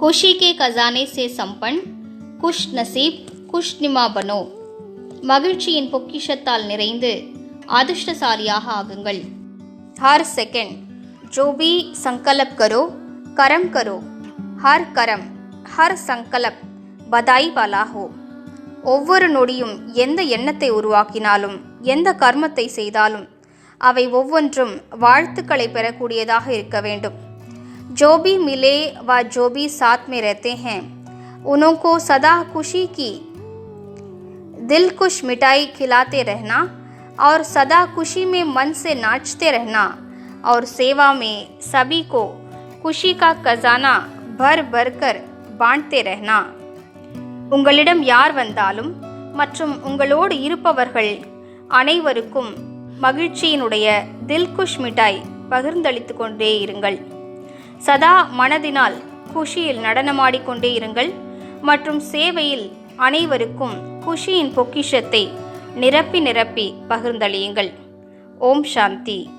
खुशी के खजाने से संपन्न குஷ் நசீப் குஷ் நிமா பனோ மகிழ்ச்சியின் பொக்கிஷத்தால் நிறைந்து அதிர்ஷ்டசாலியாக ஆகுங்கள் ஹர் செகண்ட் जो भी संकल्प करो कर्म करो हर कर्म हर संकल्प பதாய் வாலா ஹோ ஒவ்வொரு நொடியும் எந்த எண்ணத்தை உருவாக்கினாலும் எந்த கர்மத்தை செய்தாலும் அவை ஒவ்வொன்றும் வாழ்த்துக்களை பெறக்கூடியதாக இருக்க வேண்டும் जो भी मिले व जो भी साथ में रहते हैं उनको सदा खुशी की दिल खुश मिठाई खिलाते रहना और सदा खुशी में मन से नाचते रहना और सेवा में सभी को खुशी का खजाना भर भर कर बांटते रहना உங்களிடம் யார் வந்தாலும் மற்றும் உங்களோடு இருப்பவர்கள் அனைவருக்கும் மகிழ்ச்சியினுடைய தில்குஷ் மிட்டாய் பகிர்ந்தளித்து கொண்டே இருங்கள் சதா மனதினால் குஷியில் நடனமாடிக்கொண்டே இருங்கள். மற்றும் சேவையில் அனைவருக்கும் குஷியின் பொக்கிஷத்தை நிரப்பி நிரப்பி பகிர்ந்தளியுங்கள். ஓம் சாந்தி.